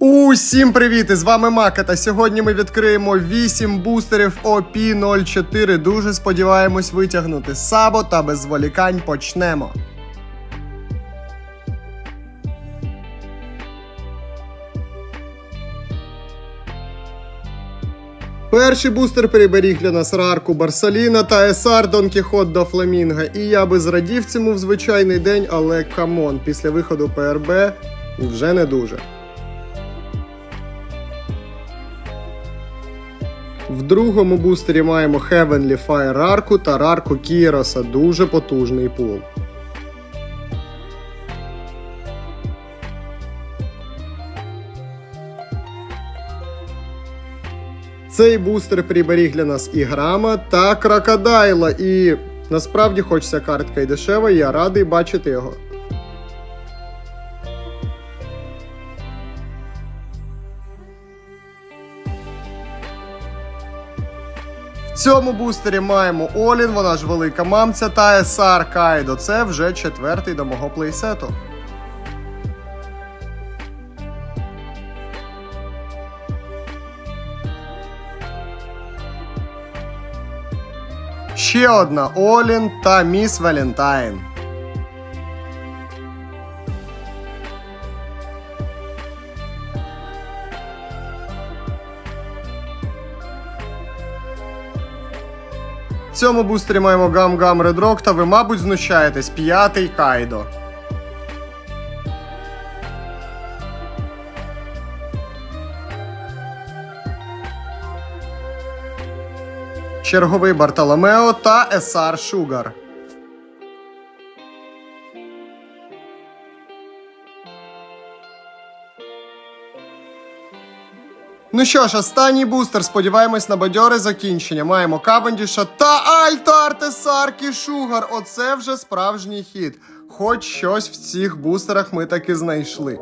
Усім привіт! З вами Мака. Та сьогодні ми відкриємо 8 бустерів OP04. Дуже сподіваємось витягнути сабо та без зволікань почнемо. Перший бустер приберіг для нас рарку Барсаліна та Есар Дон Кіхот до Фламінга. І я би зрадів цьому в звичайний день, але камон, після виходу ПРБ вже не дуже. В другому бустері маємо Heavenly Fire Рарку та Рарку Кіроса. Дуже потужний пул. Цей бустер приберіг для нас і Грама та Крокодайла. І насправді хочеться картка і дешева, я радий бачити його. Цьому бустері маємо Олін, вона ж велика мамця та Есар Кайдо. Це вже четвертий до мого плейсету. Ще одна Олін та Міс Валентайн. Цьому бустері маємо Гам Гам Red Rock, та ви, мабуть, знущаєтесь. П'ятий Кайдо. Черговий Бартоломео та Есар Шугар. Ну що ж, останній бустер. Сподіваємось на бадьоре закінчення. Маємо Кавендіша та Альта Тесарки Шугар. Оце вже справжній хід. Хоч щось в цих бустерах ми таки знайшли.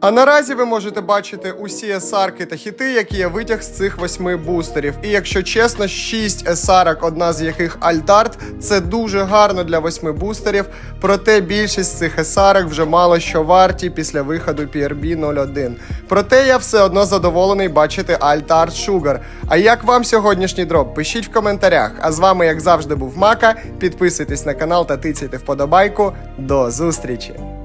А наразі ви можете бачити усі есарки та хіти, які я витяг з цих восьми бустерів. І якщо чесно, 6 есарок, одна з яких Альтарт, це дуже гарно для восьми бустерів. Проте більшість цих есарок вже мало що варті після виходу PRB 01. Проте я все одно задоволений бачити Альтарт Шугар. А як вам сьогоднішній дроп? Пишіть в коментарях. А з вами, як завжди, був Мака. Підписуйтесь на канал та тицяйте вподобайку. До зустрічі!